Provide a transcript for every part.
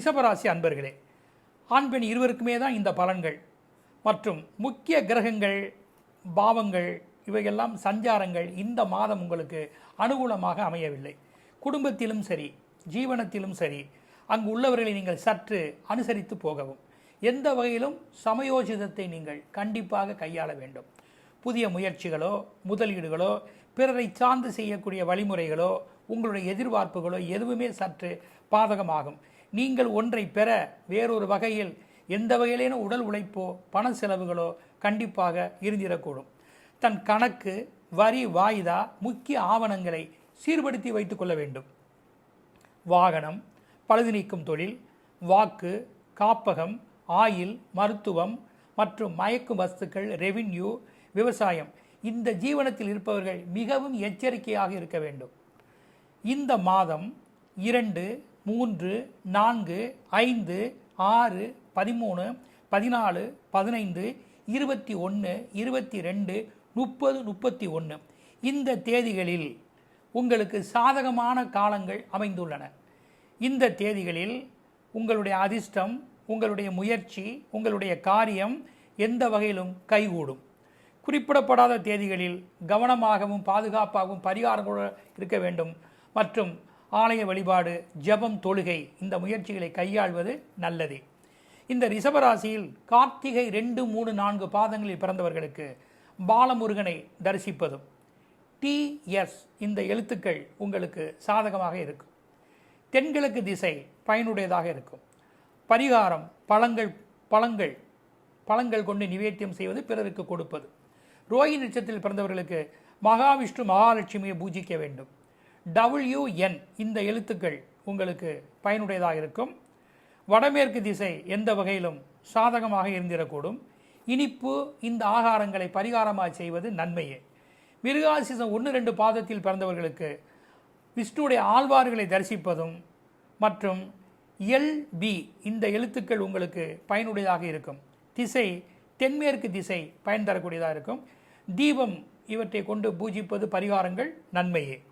ரிஷபராசி அன்பர்களே ஆண் பெண் இருவருக்குமே தான் இந்த பலன்கள். மற்றும் முக்கிய கிரகங்கள் பாவங்கள் இவையெல்லாம் சஞ்சாரங்கள் இந்த மாதம் உங்களுக்கு அனுகூலமாக அமையவில்லை. குடும்பத்திலும் சரி ஜீவனத்திலும் சரி அங்கு உள்ளவர்களை நீங்கள் சற்று அனுசரித்து போகவும். எந்த வகையிலும் சமயோஜிதத்தை நீங்கள் கண்டிப்பாக கையாள வேண்டும். புதிய முயற்சிகளோ முதலீடுகளோ பிறரை சார்ந்து செய்யக்கூடிய வழிமுறைகளோ உங்களுடைய எதிர்பார்ப்புகளோ எதுவுமே சற்று பாதகமாகும். நீங்கள் ஒன்றை பெற வேறொரு வகையில் எந்த வகையிலேனும் உடல் உழைப்போ பண செலவுகளோ கண்டிப்பாக இருந்திடக்கூடும். தன் கணக்கு வரி வாய்தா முக்கிய ஆவணங்களை சீர்படுத்தி வைத்துக் கொள்ள வேண்டும். வாகனம் பழுது நீக்கும் தொழில் வாக்கு காப்பகம் ஆயில் மருத்துவம் மற்றும் மயக்கு வஸ்துக்கள் ரெவின்யூ விவசாயம் இந்த ஜீவனத்தில் இருப்பவர்கள் மிகவும் எச்சரிக்கையாக இருக்க வேண்டும். இந்த மாதம் இரண்டு மூன்று நான்கு ஐந்து ஆறு பதிமூணு பதினாலு பதினைந்து இருபத்தி ஒன்று இருபத்தி ரெண்டு முப்பது முப்பத்தி ஒன்று இந்த தேதிகளில் உங்களுக்கு சாதகமான காலங்கள் அமைந்துள்ளன. இந்த தேதிகளில் உங்களுடைய அதிர்ஷ்டம் உங்களுடைய முயற்சி உங்களுடைய காரியம் எந்த வகையிலும் கைகூடும். குறிப்பிடப்படாத தேதிகளில் கவனமாகவும் பாதுகாப்பாகவும் பரிகாரங்களோடு இருக்க வேண்டும். மற்றும் ஆலய வழிபாடு ஜெபம் தொழுகை இந்த முயற்சிகளை கையாள்வது நல்லது. இந்த ரிஷபராசியில் கார்த்திகை ரெண்டு மூணு நான்கு பாதங்களில் பிறந்தவர்களுக்கு பாலமுருகனை தரிசிப்பதும் டிஎஸ் இந்த எழுத்துக்கள் உங்களுக்கு சாதகமாக இருக்கும். தென்கிழக்கு திசை பயனுடையதாக இருக்கும். பரிகாரம் பழங்கள் பழங்கள் பழங்கள் கொண்டு நிவேத்தியம் செய்வது பிறருக்கு கொடுப்பது. ரோஹி நட்சத்திரத்தில் பிறந்தவர்களுக்கு மகாவிஷ்ணு மகாலட்சுமியை பூஜிக்க வேண்டும். டபிள்யூஎன் இந்த எழுத்துக்கள் உங்களுக்கு பயனுடையதாக இருக்கும். வடமேற்கு திசை எந்த வகையிலும் சாதகமாக இருந்திடக்கூடும். இனிப்பு இந்த ஆகாரங்களை பரிகாரமாக செய்வது நன்மையே. மிருகாசிசம் ஒன்று ரெண்டு பாதத்தில் பிறந்தவர்களுக்கு விஷ்ணுடைய ஆழ்வார்களை தரிசிப்பதும் மற்றும் எல் பி இந்த எழுத்துக்கள் உங்களுக்கு பயனுடையதாக இருக்கும். திசை தென்மேற்கு திசை பயன் தரக்கூடியதாக இருக்கும். தீபம் இவற்றை கொண்டு பூஜிப்பது பரிகாரங்கள் நன்மையே.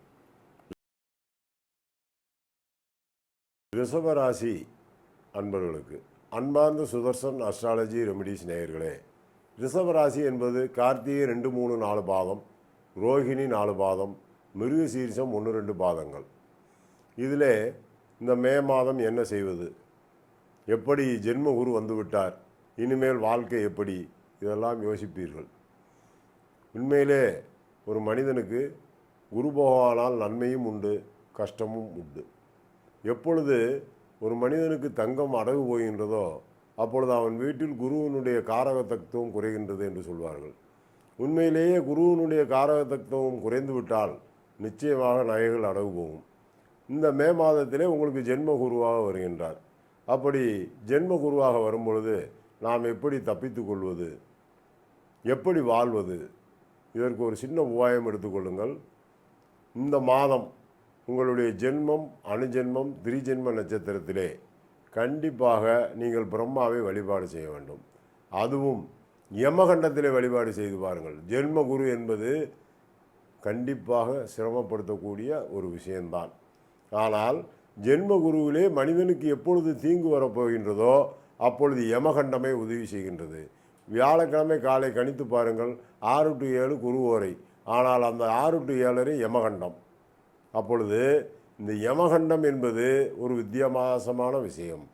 ரிஷபராசி அன்பர்களுக்கு அன்பார்ந்த சுதர்சன் அஸ்ட்ராலஜி ரெமிடிஸ் நேயர்களே ரிஷபராசி என்பது கார்த்திகை ரெண்டு மூணு நாலு பாதம் ரோஹிணி நாலு பாதம் மிருக சீரிசம் ஒன்று ரெண்டு பாதங்கள். இதில் இந்த மே மாதம் என்ன செய்வது? எப்படி ஜென்ம குரு வந்துவிட்டார் இனிமேல் வாழ்க்கை எப்படி? இதெல்லாம் யோசிப்பீர்கள். உண்மையிலே ஒரு மனிதனுக்கு குரு பகவானால் நன்மையும் உண்டு கஷ்டமும் உண்டு. எப்பொழுது ஒரு மனிதனுக்கு தங்கம் அடகு போகின்றதோ அப்பொழுது அவன் வீட்டில் குருவினுடைய காரக தத்துவம் குறைகின்றது என்று சொல்வார்கள். உண்மையிலேயே குருவினுடைய காரக தத்துவம் குறைந்துவிட்டால் நிச்சயமாக நகைகள் அடகு போகும். இந்த மே மாதத்திலே உங்களுக்கு ஜென்ம குருவாக வருகின்றார். அப்படி ஜென்ம குருவாக வரும்பொழுது நாம் எப்படி தப்பித்து கொள்வது? எப்படி வாழ்வது? இதற்கு ஒரு சின்ன உபாயம் எடுத்துக்கொள்ளுங்கள் இந்த மாதம் உங்களுடைய ஜென்மம் அணுஜென்மம் திரிஜென்ம நட்சத்திரத்திலே கண்டிப்பாக நீங்கள் பிரம்மாவை வழிபாடு செய்ய வேண்டும். அதுவும் யமகண்டத்திலே வழிபாடு செய்து பாருங்கள். ஜென்ம குரு என்பது கண்டிப்பாக சிரமப்படுத்தக்கூடிய ஒரு விஷயம்தான். ஆனால் ஜென்ம குருவிலே மனிதனுக்கு எப்பொழுது தீங்கு வரப்போகின்றதோ அப்பொழுது யமகண்டமே உதவி செய்கின்றது. வியாழக்கிழமை காலை கணித்து பாருங்கள் ஆறு டு ஏழு குருவோரை. ஆனால் அந்த ஆறு டு ஏழரை யமகண்டம். அப்பொழுது இந்த யமகண்டம் என்பது ஒரு வித்தியாசமான விஷயம்.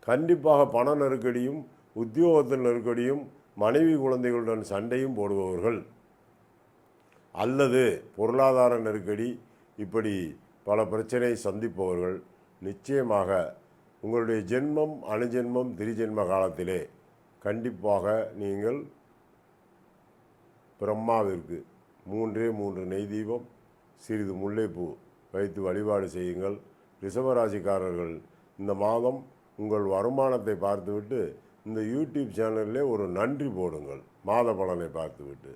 கண்டிப்பாக பண நெருக்கடியும் உத்தியோகத்தில் நெருக்கடியும் மனைவி குழந்தைகளுடன் சண்டையும் போடுபவர்கள். அல்லது பொருளாதார நெருக்கடி இப்படி பல பிரச்சனை சந்திப்பவர்கள். நிச்சயமாக உங்களுடைய ஜென்மம் அணுஜென்மம் திரிஜென்ம காலத்திலே கண்டிப்பாக நீங்கள் பிரம்மாவிற்கு மூன்றே மூன்று நெய் தீபம் சிறிது முல்லைப்பூ வைத்து வழிபாடு செய்யுங்கள். ரிஷபராசிக்காரர்கள் இந்த மாதம் உங்கள் வருமானத்தை பார்த்துவிட்டு இந்த யூடியூப் சேனலில் ஒரு நன்றி போடுங்கள். மாத பலனை பார்த்துவிட்டு.